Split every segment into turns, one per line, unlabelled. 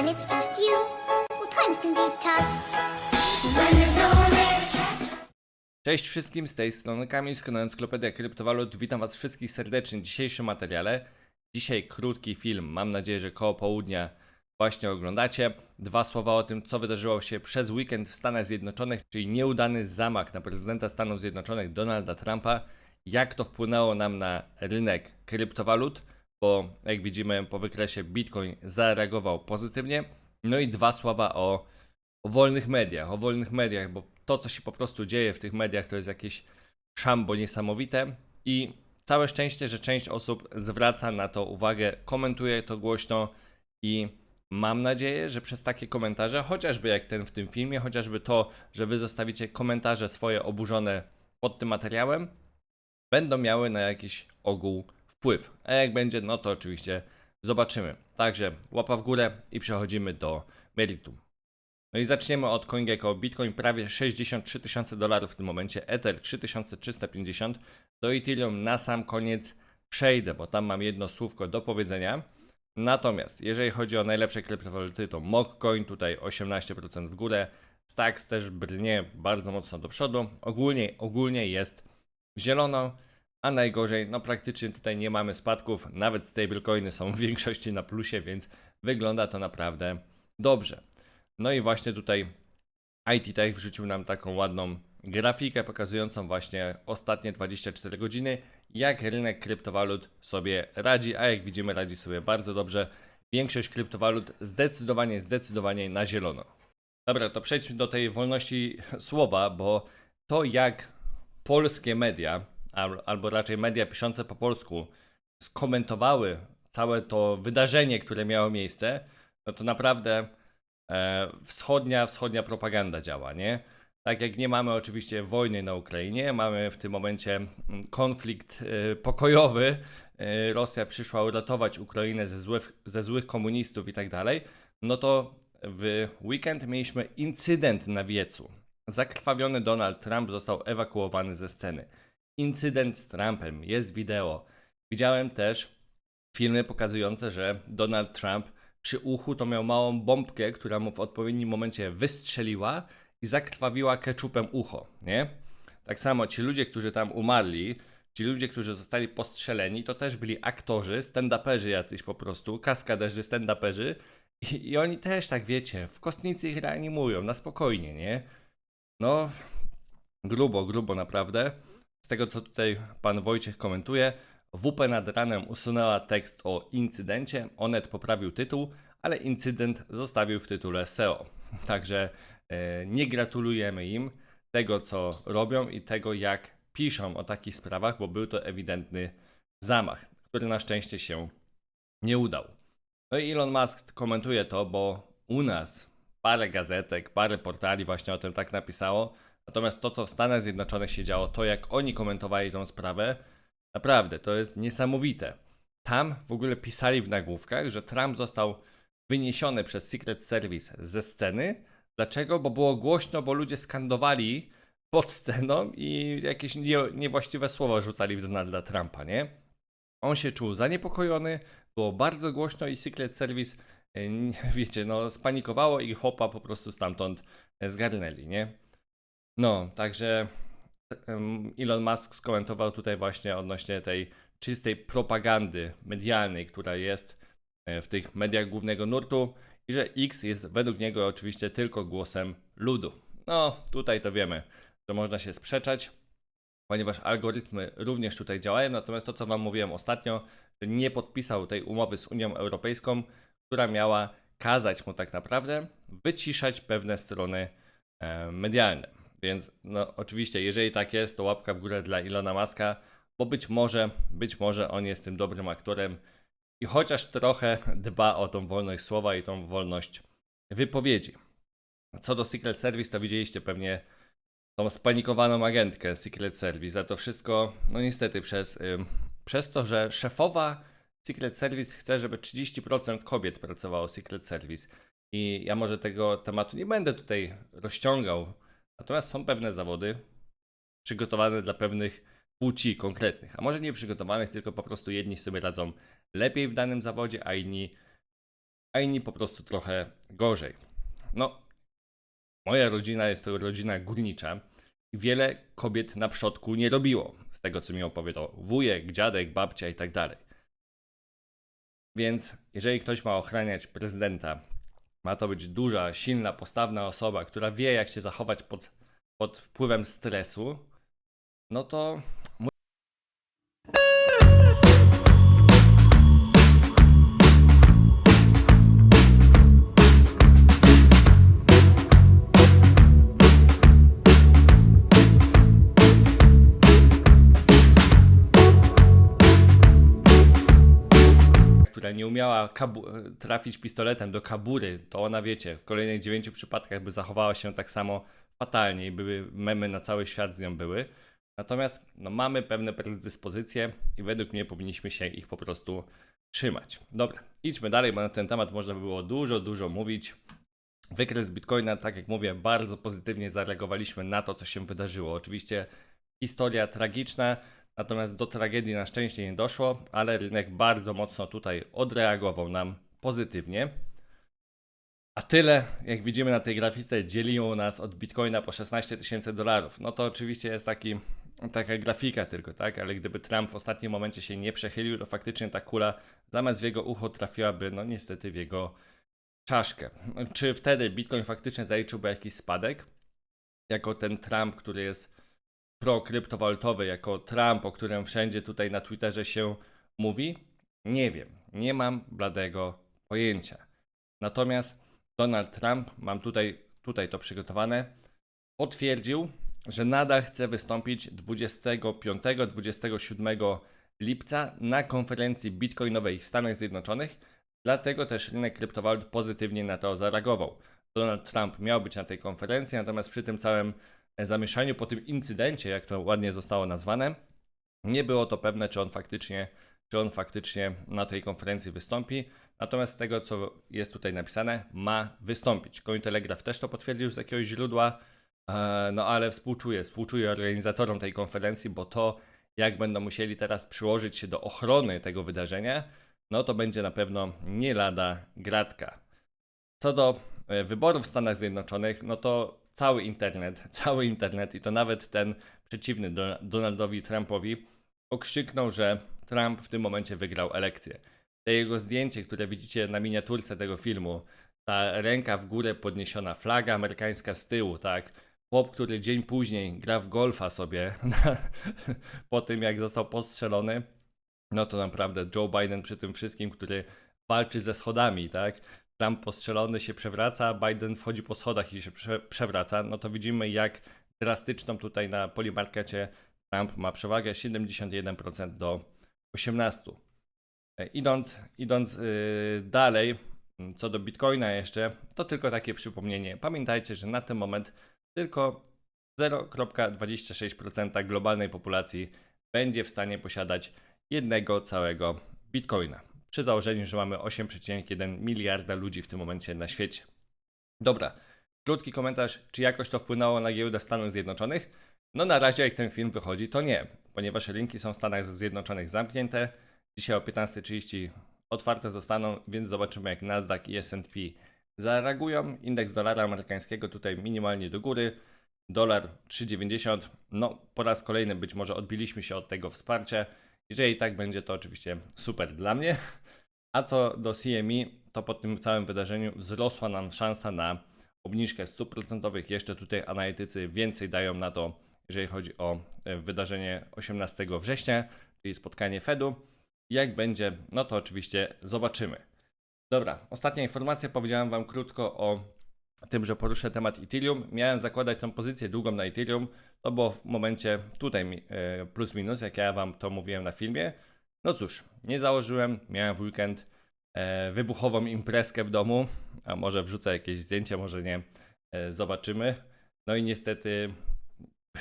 when it's just you, well, times can be tough. When there's no one there
Cześć wszystkim, z tej strony Kamil z kanału Encyklopedia Kryptowalut. Witam Was wszystkich serdecznie w dzisiejszym materiale. Dzisiaj krótki film, mam nadzieję, że koło południa właśnie oglądacie. Dwa słowa o tym, co wydarzyło się przez weekend w Stanach Zjednoczonych, czyli nieudany zamach na prezydenta Stanów Zjednoczonych Donalda Trumpa. Jak to wpłynęło nam na rynek kryptowalut, bo jak widzimy po wykresie Bitcoin zareagował pozytywnie. No i dwa słowa o o wolnych mediach, o wolnych mediach, bo to, co się po prostu dzieje w tych mediach, to jest jakieś szambo niesamowite i całe szczęście, że część osób zwraca na to uwagę, komentuje to głośno i mam nadzieję, że przez takie komentarze, chociażby jak ten w tym filmie, chociażby to, że wy zostawicie komentarze swoje oburzone pod tym materiałem, będą miały na jakiś ogół wpływ. A jak będzie, no to oczywiście zobaczymy. Także łapa w górę i przechodzimy do meritum. No i zaczniemy od CoinGecko. Bitcoin prawie 63 tysiące dolarów w tym momencie, Ether 3350. Do Ethereum na sam koniec przejdę, bo tam mam jedno słówko do powiedzenia. Natomiast jeżeli chodzi o najlepsze kryptowaluty, to Mockcoin tutaj 18% w górę, Stacks też brnie bardzo mocno do przodu. Ogólnie, ogólnie jest zielono, a najgorzej, no praktycznie tutaj nie mamy spadków, nawet stablecoiny są w większości na plusie, więc wygląda to naprawdę dobrze. No i właśnie tutaj IT Tech wrzucił nam taką ładną grafikę pokazującą właśnie ostatnie 24 godziny, jak rynek kryptowalut sobie radzi, a jak widzimy radzi sobie bardzo dobrze. Większość kryptowalut zdecydowanie, zdecydowanie na zielono. Dobra, to przejdźmy do tej wolności słowa, bo to jak polskie media, albo raczej media piszące po polsku, skomentowały całe to wydarzenie, które miało miejsce, no to naprawdę e, wschodnia, wschodnia propaganda działa, nie? Tak jak nie mamy oczywiście wojny na Ukrainie, mamy w tym momencie mm, konflikt e, pokojowy. E, Rosja przyszła uratować Ukrainę ze złych, ze złych komunistów i tak dalej. No to w weekend mieliśmy incydent na wiecu. Zakrwawiony Donald Trump został ewakuowany ze sceny. Incydent z Trumpem, jest wideo. Widziałem też filmy pokazujące, że Donald Trump przy uchu to miał małą bombkę, która mu w odpowiednim momencie wystrzeliła i zakrwawiła keczupem ucho, nie? Tak samo ci ludzie, którzy tam umarli, ci ludzie, którzy zostali postrzeleni, to też byli aktorzy, stand-uperzy jacyś po prostu, kaskaderzy, stand-uperzy i, i oni też tak, wiecie, w kostnicy ich reanimują, na spokojnie, nie? No, grubo, grubo naprawdę. Z tego, co tutaj pan Wojciech komentuje, WP nad ranem usunęła tekst o incydencie, Onet poprawił tytuł, ale incydent zostawił w tytule SEO. Także e, nie gratulujemy im tego, co robią i tego, jak piszą o takich sprawach, bo był to ewidentny zamach, który na szczęście się nie udał. No i Elon Musk komentuje to, bo u nas parę gazetek, parę portali właśnie o tym tak napisało. Natomiast to, co w Stanach Zjednoczonych się działo, to jak oni komentowali tą sprawę, naprawdę to jest niesamowite. Tam w ogóle pisali w nagłówkach, że Trump został wyniesiony przez Secret Service ze sceny. Dlaczego? Bo było głośno, bo ludzie skandowali pod sceną i jakieś nie, niewłaściwe słowa rzucali w Donalda Trumpa, nie? On się czuł zaniepokojony, było bardzo głośno i Secret Service, e, wiecie, no spanikowało i chłopa po prostu stamtąd e, zgarnęli, nie? No, także Elon Musk skomentował tutaj właśnie odnośnie tej czystej propagandy medialnej, która jest e, w tych mediach głównego nurtu i że X jest według niego oczywiście tylko głosem ludu. No, tutaj to wiemy, że można się sprzeczać, ponieważ algorytmy również tutaj działają, natomiast to, co Wam mówiłem ostatnio, że nie podpisał tej umowy z Unią Europejską, która miała kazać mu tak naprawdę wyciszać pewne strony e, medialne. Więc no, oczywiście, jeżeli tak jest, to łapka w górę dla Ilona Maska, bo być może, być może on jest tym dobrym aktorem i chociaż trochę dba o tą wolność słowa i tą wolność wypowiedzi. Co do Secret Service, to widzieliście pewnie tą spanikowaną agentkę Secret Service, a to wszystko, no niestety, przez, przez to, że szefowa Secret Service chce, żeby 30% kobiet pracowało Secret Service. I ja może tego tematu nie będę tutaj rozciągał, natomiast są pewne zawody przygotowane dla pewnych płci konkretnych, a może nie przygotowanych, tylko po prostu jedni sobie radzą lepiej w danym zawodzie, a inni a inni po prostu trochę gorzej. No, moja rodzina jest to rodzina górnicza i wiele kobiet na przodku nie robiło, z tego co mi opowiadał wujek, dziadek, babcia i tak dalej. Więc jeżeli ktoś ma ochraniać prezydenta, ma to być duża, silna, postawna osoba, która wie, jak się zachować pod, pod wpływem stresu, no to umiała kabu- trafić pistoletem do kabury, to ona wiecie, w kolejnych dziewięciu przypadkach by zachowała się tak samo fatalnie i były memy na cały świat z nią były. Natomiast no, mamy pewne predyspozycje i według mnie powinniśmy się ich po prostu trzymać. Dobra, idźmy dalej, bo na ten temat można by było dużo, dużo mówić. Wykres Bitcoina, tak jak mówię, bardzo pozytywnie zareagowaliśmy na to, co się wydarzyło. Oczywiście historia tragiczna, natomiast do tragedii na szczęście nie doszło, ale rynek bardzo mocno tutaj odreagował nam pozytywnie. A tyle, jak widzimy na tej grafice, dzieliło nas od Bitcoina po 16 tysięcy dolarów. No to oczywiście jest taki, taka grafika tylko, tak? Ale gdyby Trump w ostatnim momencie się nie przechylił, to faktycznie ta kula zamiast w jego ucho trafiłaby, no niestety w jego czaszkę. Czy wtedy Bitcoin faktycznie zaliczyłby jakiś spadek? Jako ten Trump, który jest pro-kryptowalutowy, jako Trump, o którym wszędzie tutaj na Twitterze się mówi? Nie wiem. Nie mam bladego pojęcia. Natomiast Donald Trump, mam tutaj, tutaj to przygotowane, potwierdził, że nadal chce wystąpić 25-27 lipca na konferencji bitcoinowej w Stanach Zjednoczonych. Dlatego też rynek kryptowalut pozytywnie na to zareagował. Donald Trump miał być na tej konferencji, natomiast przy tym całym zamieszaniu, po tym incydencie, jak to ładnie zostało nazwane, nie było to pewne, czy on faktycznie, czy on faktycznie na tej konferencji wystąpi. Natomiast z tego, co jest tutaj napisane, ma wystąpić. Cointelegraph też to potwierdził z jakiegoś źródła, e, no ale współczuję, współczuję organizatorom tej konferencji, bo to, jak będą musieli teraz przyłożyć się do ochrony tego wydarzenia, no to będzie na pewno nie lada gratka. Co do e, wyborów w Stanach Zjednoczonych, no to cały internet, cały internet i to nawet ten przeciwny Do- Donaldowi Trumpowi okrzyknął, że Trump w tym momencie wygrał elekcję. Te jego zdjęcie, które widzicie na miniaturce tego filmu, ta ręka w górę podniesiona, flaga amerykańska z tyłu, tak? Chłop, który dzień później gra w golfa sobie po tym, jak został postrzelony, no to naprawdę Joe Biden przy tym wszystkim, który walczy ze schodami, tak? Trump postrzelony się przewraca, Biden wchodzi po schodach i się prze, przewraca, no to widzimy jak drastyczną tutaj na polimarkecie Trump ma przewagę 71% do 18%. E, Idąc, idąc yy, dalej, m, co do Bitcoina jeszcze, to tylko takie przypomnienie. Pamiętajcie, że na ten moment tylko 0,26% globalnej populacji będzie w stanie posiadać jednego całego Bitcoina. Przy założeniu, że mamy 8,1 miliarda ludzi w tym momencie na świecie. Dobra, krótki komentarz, czy jakoś to wpłynęło na giełdę w Stanach Zjednoczonych? No na razie jak ten film wychodzi, to nie, ponieważ rynki są w Stanach Zjednoczonych zamknięte. Dzisiaj o 15.30 otwarte zostaną, więc zobaczymy jak Nasdaq i S&P zareagują. Indeks dolara amerykańskiego tutaj minimalnie do góry. Dolar 3,90. No, po raz kolejny być może odbiliśmy się od tego wsparcia. Jeżeli tak będzie, to oczywiście super dla mnie. A co do CME, to po tym całym wydarzeniu wzrosła nam szansa na obniżkę stóp procentowych. Jeszcze tutaj analitycy więcej dają na to, jeżeli chodzi o e, wydarzenie 18 września, czyli spotkanie Fedu. Jak będzie, no to oczywiście zobaczymy. Dobra, ostatnia informacja. Powiedziałem Wam krótko o tym, że poruszę temat Ethereum. Miałem zakładać tą pozycję długą na Ethereum. To było w momencie tutaj e, plus minus, jak ja Wam to mówiłem na filmie. No cóż, nie założyłem. Miałem w weekend e, wybuchową imprezkę w domu. A może wrzucę jakieś zdjęcie, może nie. E, zobaczymy. No i niestety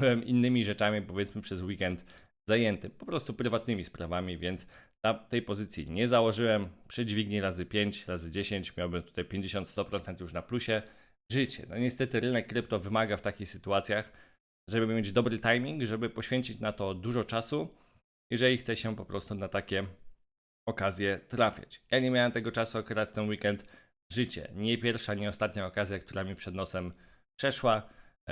byłem innymi rzeczami, powiedzmy, przez weekend zajęty. Po prostu prywatnymi sprawami, więc na tej pozycji nie założyłem. Przy dźwigni razy 5, razy 10 miałbym tutaj 50-100% już na plusie. Życie. No niestety rynek krypto wymaga w takich sytuacjach, żeby mieć dobry timing, żeby poświęcić na to dużo czasu, jeżeli chce się po prostu na takie okazje trafiać. Ja nie miałem tego czasu akurat ten weekend. Życie. Nie pierwsza, nie ostatnia okazja, która mi przed nosem przeszła.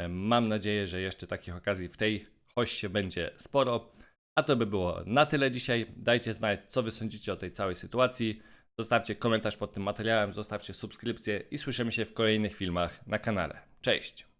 Mam nadzieję, że jeszcze takich okazji w tej hoście będzie sporo. A to by było na tyle dzisiaj. Dajcie znać, co wy sądzicie o tej całej sytuacji. Zostawcie komentarz pod tym materiałem, zostawcie subskrypcję i słyszymy się w kolejnych filmach na kanale. Cześć!